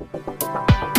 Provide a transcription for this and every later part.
Thank you.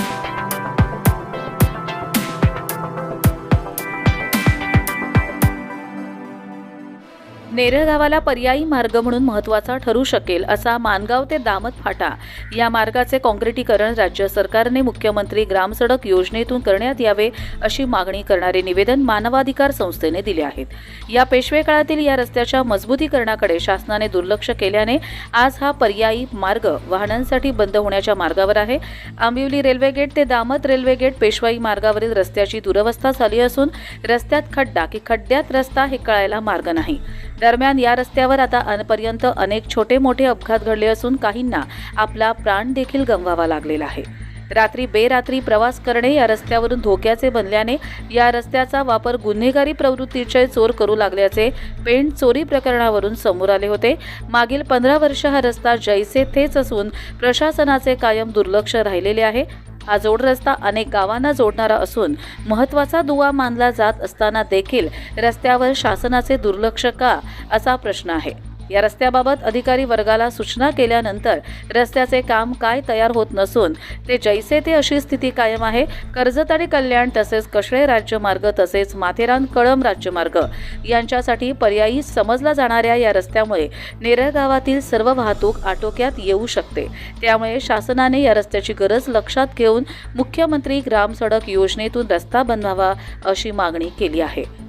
Neral गावाला पर्यायी मार्ग म्हणून महत्त्वाचा ठरू शकेल असा मानगाव ते दामत फाटा या मार्गाचे काँक्रिटीकरण राज्य सरकारने मुख्यमंत्री ग्रामसडक योजनेतून करण्यात यावे अशी मागणी करणारे निवेदन मानवाधिकार संस्थेने दिले आहेत. या पेशवे काळातील या रस्त्याच्या मजबूतीकरणाकडे शासनाने दुर्लक्ष केल्याने आज हा पर्यायी मार्ग वाहनांसाठी बंद होण्याच्या मार्गावर आहे. आंबिवली रेल्वे गेट ते दामत रेल्वे गेट पेशवाई मार्गावरील रस्त्याची दुरवस्था झाली असून रस्त्यात खड्डा की खड्ड्यात रस्ता हे कळायला मार्ग नाही. दरम्यान या रस्त्यावर आता अनपर्यंत अनेक छोटे मोठे अपघात घडले असून काहींना आपला प्राण देखील गमवावा लागलेला आहे. रात्री बेरात्री प्रवास करणे या रस्त्यावरून धोक्याचे बनल्याने या रस्त्याचा वापर गुन्हेगारी प्रवृत्तीचे चोर करू लागल्याचे पेंट चोरी प्रकरणावरून समोर आले होते. मागील पंधरा वर्ष हा रस्ता जैसे थेच असून प्रशासनाचे कायम दुर्लक्ष राहिलेले आहे. हा जोड रस्ता अनेक गावांना जोडणारा असून महत्त्वाचा दुवा मानला जात असताना देखील रस्त्यावर शासनाचे दुर्लक्ष का असा प्रश्न आहे. या रस्त्याबाबत अधिकारी वर्गाला सूचना केल्यानंतर रस्त्याचे काम काय तयार होत नसून ते जैसे ते अशी स्थिती कायम आहे. कर्जत आणि कल्याण तसेच कशळे राज्यमार्ग तसेच माथेरान कळम राज्यमार्ग यांच्यासाठी पर्यायी समजला जाणाऱ्या या रस्त्यामुळे नेरळ गावातील सर्व वाहतूक आटोक्यात येऊ शकते. त्यामुळे शासनाने या रस्त्याची गरज लक्षात घेऊन मुख्यमंत्री ग्राम सडक योजनेतून रस्ता बनवावा अशी मागणी केली आहे.